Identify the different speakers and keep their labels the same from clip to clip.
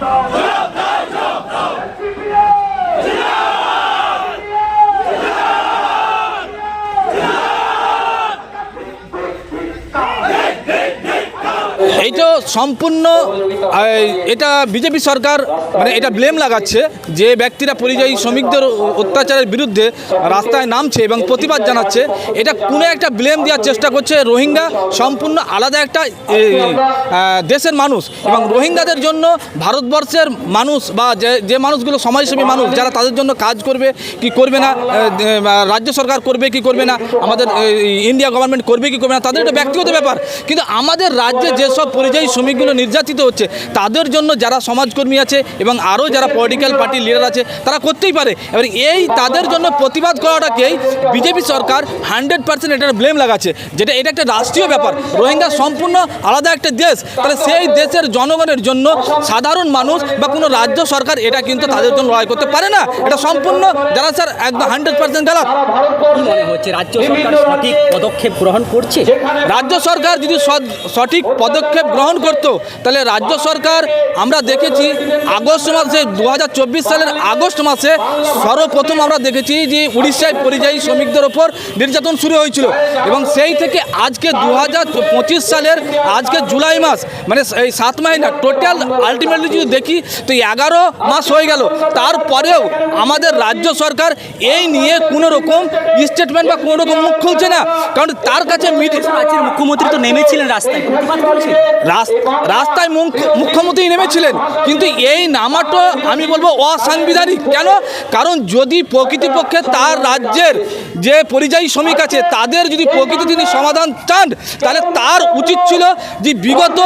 Speaker 1: Stop! এইটা সম্পূর্ণ এটা বিজেপি সরকার মানে এটা ব্লেম লাগাচ্ছে যে ব্যক্তিরা পরিযায়ী শ্রমিকদের অত্যাচারের বিরুদ্ধে রাস্তায় নামছে এবং প্রতিবাদ জানাচ্ছে। এটা কোনো একটা ব্লেম দেওয়ার চেষ্টা করছে রোহিঙ্গা, সম্পূর্ণ আলাদা একটা দেশের মানুষ এবং রোহিঙ্গাদের জন্য ভারতবর্ষের মানুষ বা যে যে মানুষগুলো সমাজসেবী মানুষ, যারা তাদের জন্য কাজ করবে, কি করবে না রাজ্য সরকার করবে, কি করবে না, আমাদের ইন্ডিয়া গভর্নমেন্ট করবে, কি করবে না, তাদের একটা ব্যক্তিগত ব্যাপার। কিন্তু আমাদের রাজ্যে যেসব পরিযায়ী শ্রমিকগুলো নির্যাতিত হচ্ছে। তাদের জন্য যারা সমাজকর্মী আছে এবং আরও যারা পলিটিক্যাল পার্টির লিডার আছে তারা করতেই পারে। এবার এই তাদের জন্য প্রতিবাদ করাটাকেই বিজেপি সরকার হান্ড্রেড পার্সেন্ট এটার ব্লেম লাগাচ্ছে। যেটা এটা একটা রাষ্ট্রীয় ব্যাপার। রোহিঙ্গা সম্পূর্ণ আলাদা একটা দেশ। তাহলে সেই দেশের জনগণের জন্য সাধারণ মানুষ বা কোনো রাজ্য সরকার এটা কিন্তু তাদের জন্য লড়াই করতে পারে না। এটা সম্পূর্ণ যারা স্যার একদম হান্ড্রেড পার্সেন্ট
Speaker 2: মনে হচ্ছে রাজ্য সরকার সঠিক পদক্ষেপ গ্রহণ করছে?
Speaker 1: রাজ্য সরকার যদি সঠিক পদক্ষেপ গ্রহণ করত। তাহলে রাজ্য সরকার, আমরা দেখেছি আগস্ট মাসে দু হাজার চব্বিশ সালের আগস্ট মাসে সর্বপ্রথম আমরা দেখেছি যে উড়িষ্যায় পরিযায়ী শ্রমিকদের ওপর নির্যাতন শুরু হয়েছিল। এবং সেই থেকে আজকে দু হাজার পঁচিশ সালের আজকে জুলাই মাস মানে এই সাত মাহিনা টোটাল আলটিমেটলি যদি দেখি, তো এগারো মাস হয়ে গেল। তারপরেও আমাদের রাজ্য সরকার এই নিয়ে কোনো রকম স্টেটমেন্ট বা কোনো রকম মুখ খুলছে না। কারণ তার কাছে মিডিয়া
Speaker 2: মুখ্যমন্ত্রী তো নেমেছিলেন রাস্তায়।
Speaker 1: রাস্তায় মুখ- মুখ্যমন্ত্রী নেমেছিলেন। কিন্তু এই নামাটা আমি বলব অসাংবিধানিক। কেন? কারণ যদি প্রকৃতিপক্ষে তার রাজ্যের যে পরিযায়ী শ্রমিক আছে, তাদের যদি প্রকৃতি তিনি সমাধান চান, তাহলে তার উচিত ছিল যে বিগত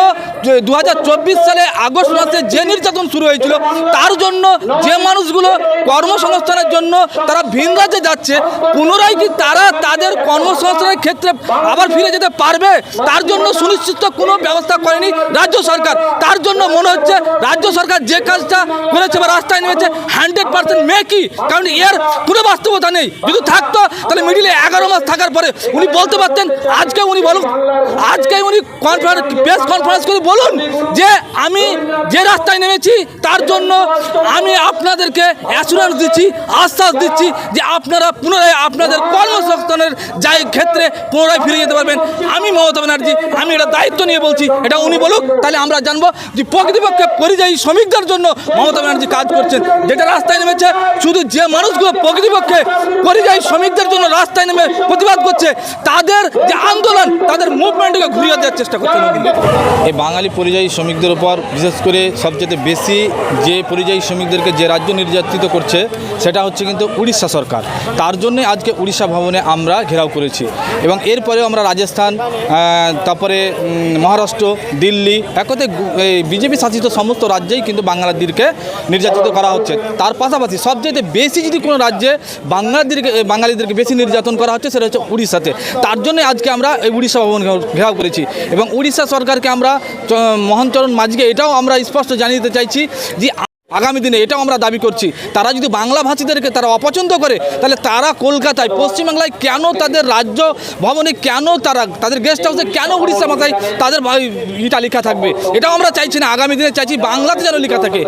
Speaker 1: দু হাজার চব্বিশ সালে আগস্ট মাসে যে নির্যাতন শুরু হয়েছিল, তার জন্য যে মানুষগুলো কর্মসংস্থানের জন্য তারা ভিন রাজ্যে যাচ্ছে, পুনরায় কি তারা তাদের কর্মসংস্থানের ক্ষেত্রে আবার ফিরে যেতে পারবে? তার জন্য সুনিশ্চিত কোনো ব্যবস্থা করেনি রাজ্য সরকার। তার জন্য মনে হচ্ছে রাজ্য সরকার যে কাজটা করেছে বা রাস্তায় নেমেছে, হান্ড্রেড পার্সেন্ট মেকি, কারণ এর কোনো বাস্তবতা নেই। যদি থাকতো, তাহলে মিডিলে এগারো মাস থাকার পরে উনি বলতে পারতেন, আজকে উনি বলুন আজকে উনি কনফারেন্স প্রেস কনফারেন্স করে বলুন যে আমি যে রাস্তায় নেমেছি, তার জন্য আমি আপনাদেরকে অ্যাসুরেন্স দিচ্ছি, আশ্বাস দিচ্ছি যে আপনারা পুনরায় আপনাদের কর্মসংস্থানের যাই ক্ষেত্রে পুনরায় ফিরে যেতে পারবেন। আমি মমতা ব্যানার্জি, আমি এটা দায়িত্ব নিয়ে বলছি, এটা উনি বলুক, তাহলে আমরা জানব যে প্রকৃতিপক্ষে পরিযায়ী শ্রমিকদের জন্য মমতা ব্যানার্জি কাজ করছেন। যেটা রাস্তায় নেমেছে, শুধু যে মানুষগুলো প্রকৃতিপক্ষে পরিযায়ী শ্রমিকদের জন্য রাস্তায় নেমে প্রতিবাদ করছে, তাদের যে আন্দোলন, তাদের মুভমেন্টকে ঘুরিয়ে দেওয়ার চেষ্টা করছেন এই বাঙালি পরিযায়ী শ্রমিকদের উপর বিশেষ করে সবচেয়ে বেশি যে পরিযায়ী শ্রমিকদেরকে যে রাজ্য নির্যাতিত করছে, সেটা হচ্ছে কিন্তু উড়িষ্যা সরকার। তার জন্য আজকে উড়িষ্যা ভবনে আমরা ঘেরাও করেছি। এবং এরপরেও আমরা রাজস্থান তারপরে মহারাষ্ট্র, দিল্লি একতে বিজেপি শাসিত সমস্ত রাজ্যেই কিন্তু বাঙালিদেরকে নির্যাতিত করা হচ্ছে। তার পাশাপাশি সবচেয়ে বেশি যদি কোনো রাজ্যে বাঙালিদেরকে বাঙালিদেরকে বেশি নির্যাতন করা হচ্ছে, সেটা হচ্ছে উড়িষ্যাতে। তার জন্য আজকে আমরা এই উড়িষ্যা ভবন ঘেরাও- করেছি। এবং উড়িষ্যা সরকারকে আমরা মোহনচরণ মাঝিকে এটাও আমরা স্পষ্ট জানিয়ে দিতে চাইছি যে আগামী দিনে এটাও আমরা দাবি করছি। তারা যদি বাংলা ভাষীদেরকে তারা অপছন্দ করে, তাহলে তারা কলকাতায়, পশ্চিমবাংলায় কেন তাদের রাজ্য ভবনে কেন তারা, তাদের গেস্ট হাউসে কেন উড়িষ্যা মাথায় তাদের ইটা লেখা থাকবে? এটাও আমরা চাইছি না। আগামী দিনে চাইছি বাংলাতে যেন লেখা থাকে।